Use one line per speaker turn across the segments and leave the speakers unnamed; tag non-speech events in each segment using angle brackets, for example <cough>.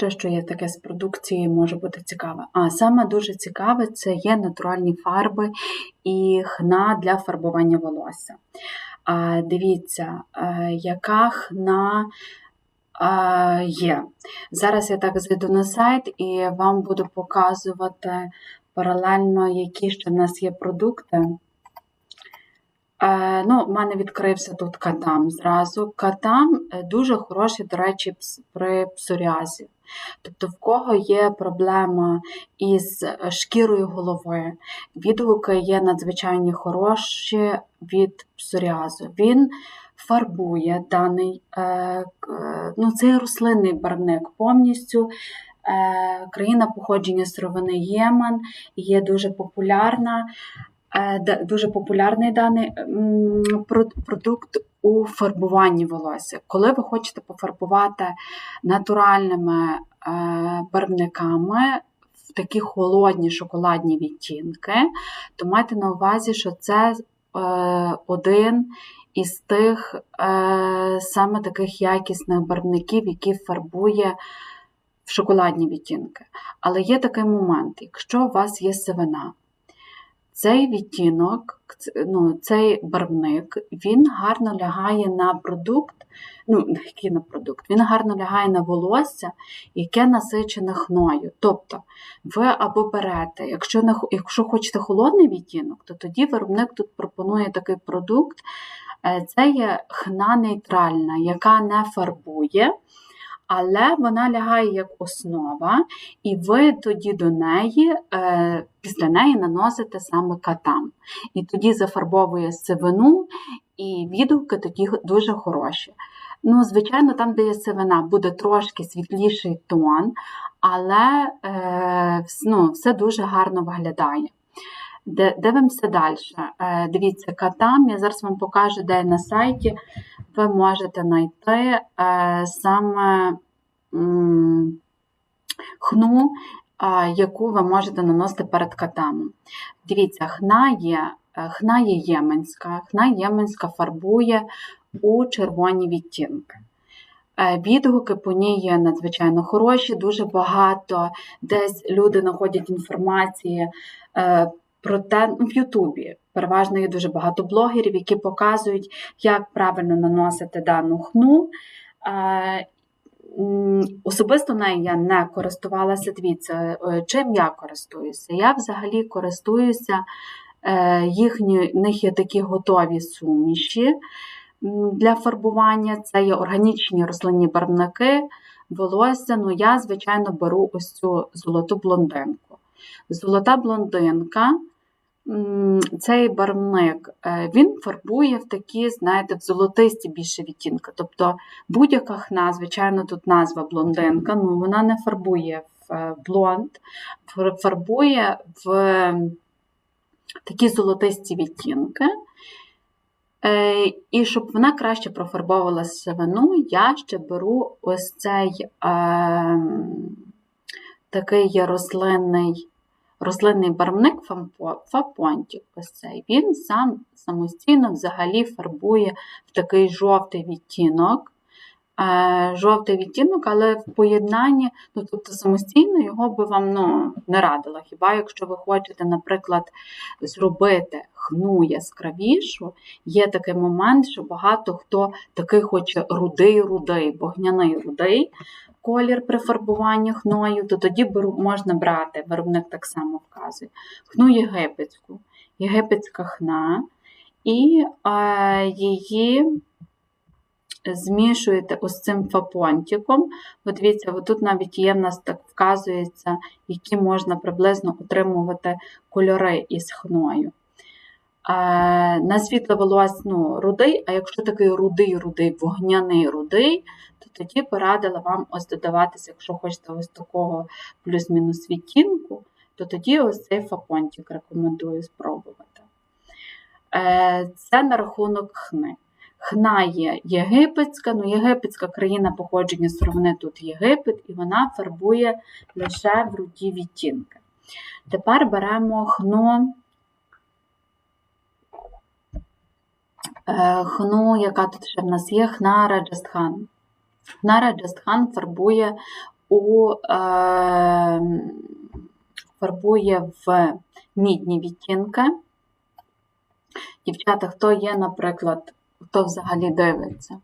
Ще що є таке з продукції, може бути цікаве. А саме дуже цікаве це є натуральні фарби і хна для фарбування волосся. А, Дивіться, е, яка хна а, є. Зараз я так зайду на сайт і вам буду показувати паралельно, які ще в нас є продукти. Е, ну, У мене відкрився тут катам зразу. Катам е, дуже хороший, до речі, при псоріазі. Тобто, в кого є проблема із е, шкірою голови, відгуки є надзвичайно хороші від псоріазу. Він фарбує даний ну, цей рослинний барвник повністю. Країна походження сировини Ємен є дуже популярна. Е, дуже популярний даний продукт у фарбуванні волосся. Коли ви хочете пофарбувати натуральними е, барвниками в такі холодні шоколадні відтінки, то майте на увазі, що це е, один із тих саме таких якісних барвників, які фарбує в шоколадні відтінки. Але є такий момент, якщо у вас є сивина, цей відтінок, ну, цей барвник, він гарно лягає на продукт, ну, <laughs> який на продукт, він гарно лягає на волосся, яке насичене хною. Тобто ви або берете, якщо не, якщо хочете холодний відтінок, то тоді виробник тут пропонує такий продукт. Е, це є хна нейтральна, яка не фарбує але вона лягає як основа, і ви тоді до неї, е, після неї наносите саме катам. І тоді зафарбовує сивину, і відгуки тоді дуже хороші. Ну, Звичайно, там, де є сивина, буде трошки світліший тон, але е, ну, все дуже гарно виглядає. Дивимося далі. Е, дивіться, катам, я зараз вам покажу, де на сайті ви можете знайти е, саме хну, яку ви можете наносити перед катамом. Дивіться, хна є, е, хна є єменська, хна єменська фарбує у червоні відтінки. Відгуки по ній є надзвичайно хороші, дуже багато, десь люди знаходять інформації про те ну, в Ютубі. Переважно є дуже багато блогерів, які показують, як правильно наносити дану хну. Особисто нею я не користувалася. Дивіться, е, чим я користуюся? Я взагалі користуюся, е, їхні, в них є такі готові суміші для фарбування. Це є органічні рослинні барвники, волосся. Ну, я, звичайно, беру ось цю золоту блондинку. Золота блондинка цей барвник е, він фарбує в такі, знаєте, в золотисті більше відтінки. Тобто будь-яка хна, звичайно, тут назва блондинка, ну вона не фарбує в е, блонд, фарбує в такі золотисті відтінки. Е, і щоб вона краще профарбовувала сивину, я ще беру ось цей такий рослинний рослинний барвник фапонтів. Ось цей. Він сам самостійно взагалі фарбує в такий жовтий відтінок. Е, жовтий відтінок, але в поєднанні, ну тобто самостійно його би вам ну, не радила. Хіба якщо ви хочете, наприклад, зробити хну яскравішу, є такий момент, що багато хто такий хоче рудий-рудий, вогняний рудий, колір при фарбуванні хною, то тоді можна брати, виробник так само вказує, хну єгипетську, єгипетська хна, і е, її змішуєте ось цим фапонтиком. От дивіться, тут навіть є в нас так вказується, які можна приблизно отримувати кольори із хною. На світло волос ну, рудий, а якщо такий рудий-рудий, вогняний рудий, то тоді порадила вам ось додаватися, якщо хочете ось такого плюс-мінус відтінку, то тоді ось цей фапончик рекомендую спробувати. Е, це на рахунок хни. Хна є єгипетська, ну єгипетська країна походження сировини тут Єгипет, і вона фарбує лише в руді відтінки. Тепер беремо хну. Е, хну, яка тут ще в нас є, хна Раджастхан. Хна Раджастхан фарбує у, е, фарбує в мідні відтінки. Дівчата, хто є, наприклад, хто взагалі дивиться,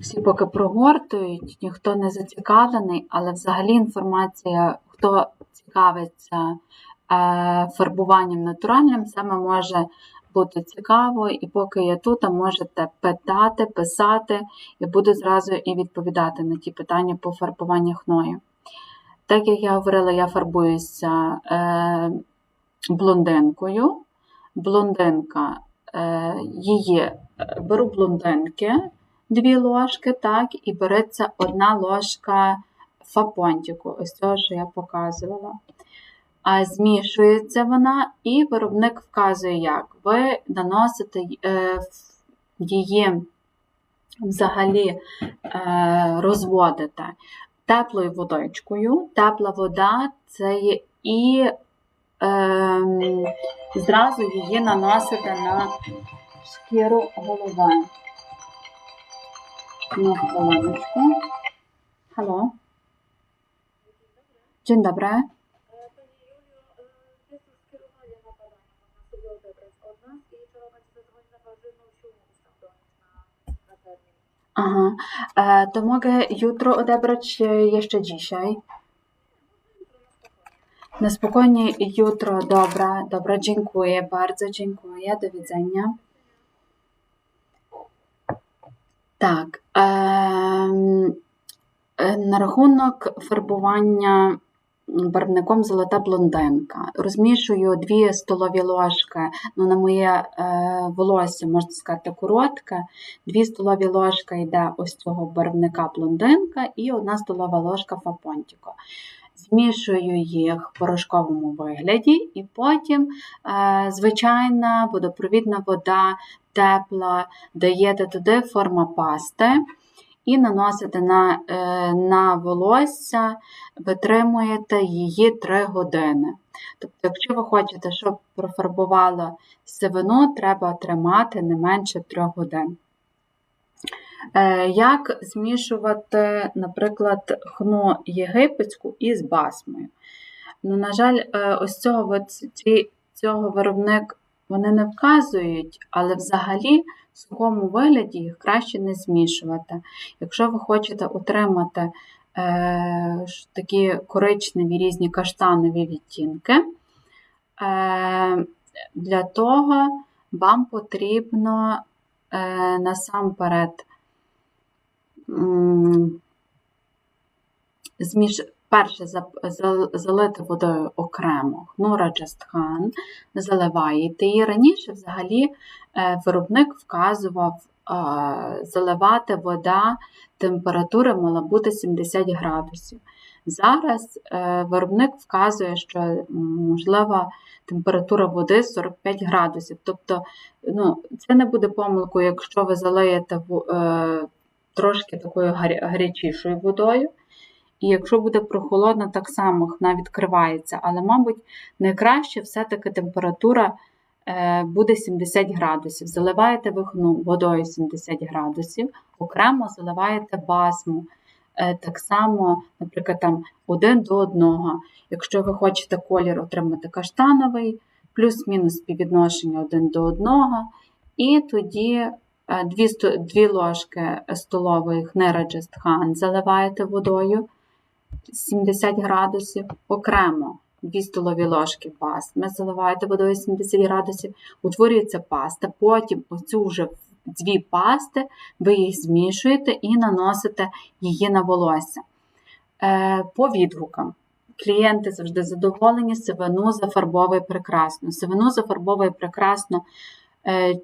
всі поки прогортують, ніхто не зацікавлений, але взагалі інформація, хто цікавиться е, фарбуванням натуральним, саме може бути цікаво, і поки я тут, можете питати, писати, і буду зразу і відповідати на ті питання по фарбуванню хною. Так як я говорила, я фарбуюся е, блондинкою. Блондинка е, її е, беру блондинки, дві ложки, так, і береться одна ложка фапонтику, ось цього, що я показувала. Змішується вона, і виробник вказує, як ви наносите е, її взагалі е, розводите теплою водичкою. Тепла вода це є і е, зразу її наносите на шкіру голови. На хвилиночку. Halo. Dzień dobry. Aha. E, to mogę jutro odebrać e, jeszcze dzisiaj. Na spokojnie jutro, dobra, dobra, dziękuję, bardzo dziękuję, do widzenia. Tak. E, na rachunek farbowania барвником золота блондинка. Розмішую 2 столові ложки, ну, на моє е, волосся, можна сказати, коротке. 2 столові ложки йде ось цього барвника блондинка і 1 столова ложка фапонтіко. Змішую їх в порошковому вигляді, і потім е, звичайна водопровідна вода, тепла, даєте туди форма пасти і наносите на, е, на волосся, витримуєте її 3 години. Тобто, якщо ви хочете, щоб профарбувало сивину, треба тримати не менше 3 годин. Е, Як змішувати, наприклад, хну єгипетську із басмою? Ну, на жаль, е, ось цього, цього виробник вони не вказують, але взагалі в сухому вигляді їх краще не змішувати. Якщо ви хочете отримати е, такі коричневі різні каштанові відтінки, е, для того вам потрібно е, насамперед зміш... перше залити водою окремо хнура джастхан, заливаєте її. Раніше взагалі е, виробник вказував е, заливати вода, температура мала бути 70 градусів. Зараз е, виробник вказує, що можлива температура води 45 градусів. Тобто, ну, це не буде помилкою, якщо ви залиєте трошки такою гарячішою водою. І якщо буде прохолодно, так само хна відкривається. Але, мабуть, найкраще все-таки температура е, буде 70 градусів. Заливаєте ви хну водою 70 градусів, окремо заливаєте басму. Е, Так само, наприклад, там один до одного. Якщо ви хочете колір отримати каштановий, плюс-мінус співвідношення один до одного, і тоді 2, 2 ложки столової хнира джестхан заливаєте водою 70 градусів, окремо 2 столові ложки пастми заливаєте водою 70 градусів, утворюється паста, потім оцю вже дві пасти, ви їх змішуєте і наносите її на волосся. Е, По відгукам. Клієнти завжди задоволені, сивину зафарбовує прекрасно. Сивину зафарбовує прекрасно е,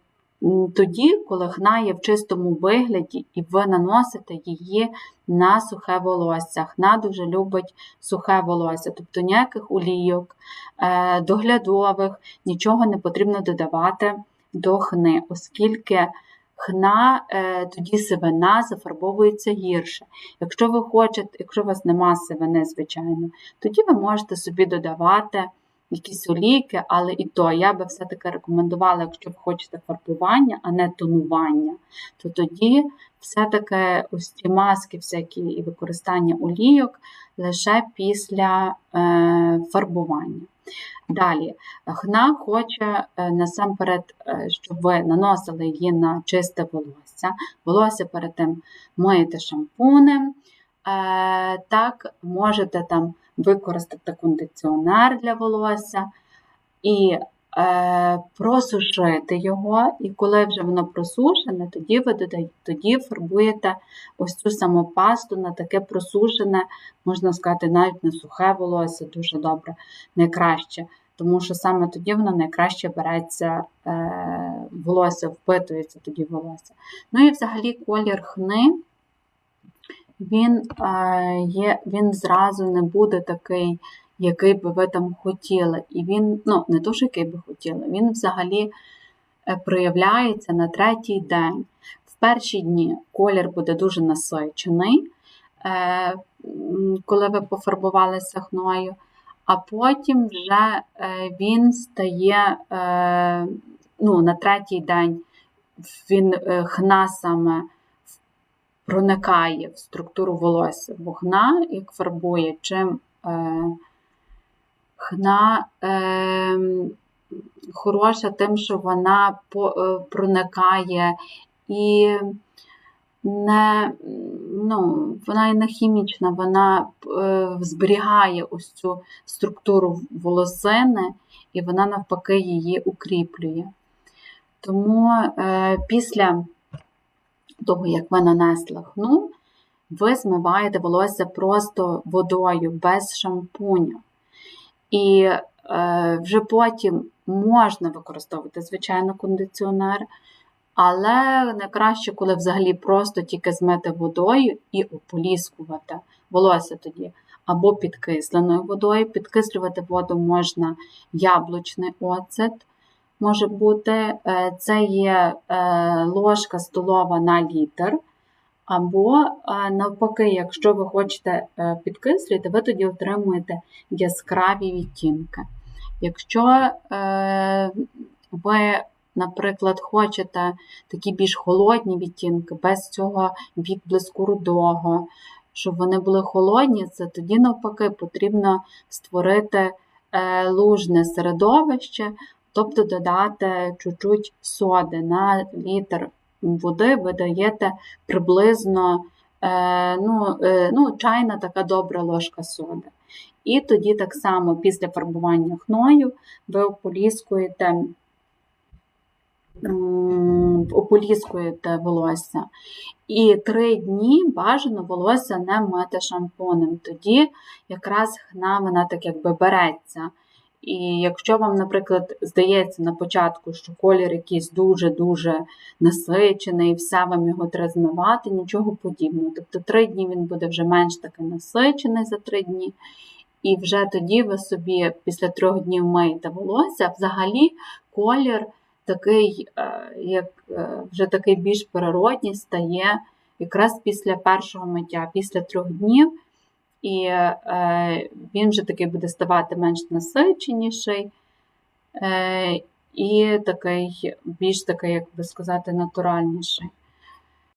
тоді, коли хна є в чистому вигляді, і ви наносите її на сухе волосся. Хна дуже любить сухе волосся, тобто ніяких олійок, е, доглядових, нічого не потрібно додавати до хни, оскільки хна, е, тоді сивина зафарбовується гірше. Якщо ви хочете, якщо у вас нема сивини, звичайно, тоді ви можете собі додавати якісь олійки, але і то я би все-таки рекомендувала, якщо ви хочете фарбування, а не тонування, то тоді все-таки ось ці маски, всякі і використання олійок лише після е, фарбування. Далі, хна хоче е, насамперед, е, щоб ви наносили її на чисте волосся. Волосся перед тим миєте шампунем. Е, Так, можете там використати кондиціонер для волосся і е, просушити його. І коли вже воно просушене, тоді ви додаєте, тоді фарбуєте ось цю саму пасту на таке просушене, можна сказати, навіть на сухе волосся дуже добре, найкраще. Тому що саме тоді воно найкраще береться е, волосся, впитується тоді волосся. Ну і взагалі колір хни, він, е, є, він зразу не буде такий, який би ви там хотіли. І він, ну, не що який би хотіли, він взагалі е, проявляється на третій день. В перші дні колір буде дуже насичений, е, коли ви пофарбувалися хною, а потім вже він стає ну, на третій день він хна саме проникає в структуру волосся. Бо хна, як фарбує, чим е, хна е, хороша тим, що вона по, е, проникає і не, ну, вона і не хімічна, вона е, зберігає ось цю структуру волосини, і вона навпаки її укріплює. Тому е, після того, як ви нанесли хну, ви змиваєте волосся просто водою, без шампуня. І е, вже потім можна використовувати, звичайно, кондиціонер, але найкраще, коли взагалі просто тільки змити водою і ополіскувати волосся тоді. Або підкисленою водою. Підкислювати воду можна яблучний оцет, може бути. Е, Це є е, ложка столова на літр. Або е, навпаки, якщо ви хочете підкислювати, ви тоді отримуєте яскраві відтінки. Якщо ви, наприклад, хочете такі більш холодні відтінки, без цього відблиску рудого, щоб вони були холодні, це тоді навпаки потрібно створити лужне середовище, тобто додати чуть-чуть соди на літр води ви даєте приблизно е, ну, е, ну, чайна така добра ложка соди. І тоді так само після фарбування хною ви ополіскуєте, ополіскуєте волосся. І три дні бажано волосся не мити шампунем. Тоді якраз хна вона так якби береться. І якщо вам, наприклад, здається на початку, що колір якийсь дуже-дуже насичений, і все вам його треба змивати, нічого подібного. Тобто три дні він буде вже менш такий насичений за три дні. І вже тоді ви собі після трьох днів миєте волосся, взагалі колір такий, е, як е, вже такий більш природній стає якраз після першого миття, після трьох днів і е, він вже такий буде ставати менш насиченіший е, і такий, більш такий, як би сказати, натуральніший.